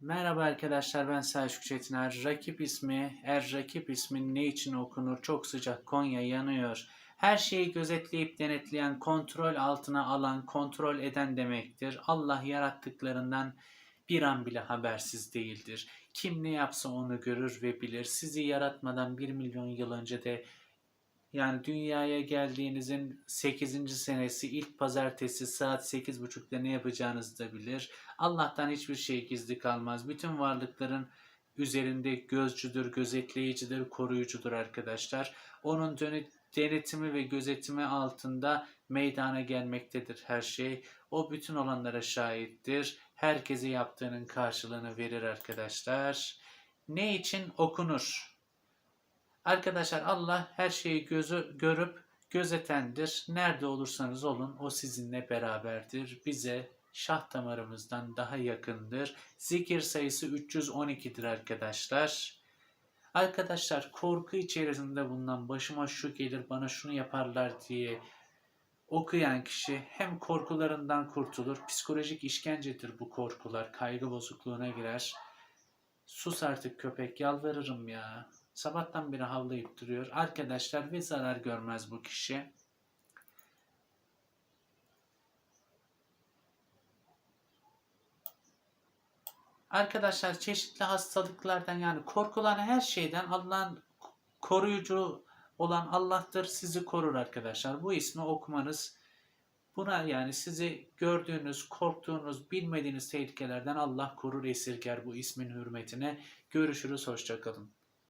Merhaba arkadaşlar ben Selçuk Çetiner. Rakip ismi, er rakip ismi ne için okunur? Çok sıcak Konya yanıyor. Her şeyi gözetleyip denetleyen, kontrol altına alan, kontrol eden demektir. Allah yarattıklarından bir an bile habersiz değildir. Kim ne yapsa onu görür ve bilir. Sizi yaratmadan bir milyon yıl önce de yani dünyaya geldiğinizin 8. senesi ilk pazartesi saat 8.30'da ne yapacağınızı da bilir. Allah'tan hiçbir şey gizli kalmaz. Bütün varlıkların üzerinde gözcüdür, gözetleyicidir, koruyucudur arkadaşlar. Onun denetimi ve gözetimi altında meydana gelmektedir her şey. O bütün olanlara şahittir. Herkese yaptığının karşılığını verir arkadaşlar. Ne için okunur? Arkadaşlar Allah her şeyi gözü görüp gözetendir. Nerede olursanız olun o sizinle beraberdir. Bize şah damarımızdan daha yakındır. Zikir sayısı 312'dir arkadaşlar. Arkadaşlar korku içerisinde bulunan başıma şu gelir bana şunu yaparlar diye okuyan kişi hem korkularından kurtulur. Psikolojik işkencedir bu korkular. Kaygı bozukluğuna girer. Sus artık köpek yalvarırım ya. Sabahtan beri havlayıp duruyor. Arkadaşlar ve zarar görmez bu kişi. Arkadaşlar çeşitli hastalıklardan yani korkulan her şeyden Allah'ın koruyucu olan Allah'tır sizi korur arkadaşlar. Bu ismi okumanız buna yani sizi gördüğünüz, korktuğunuz, bilmediğiniz tehlikelerden Allah korur esirger bu ismin hürmetine. Görüşürüz, hoşçakalın.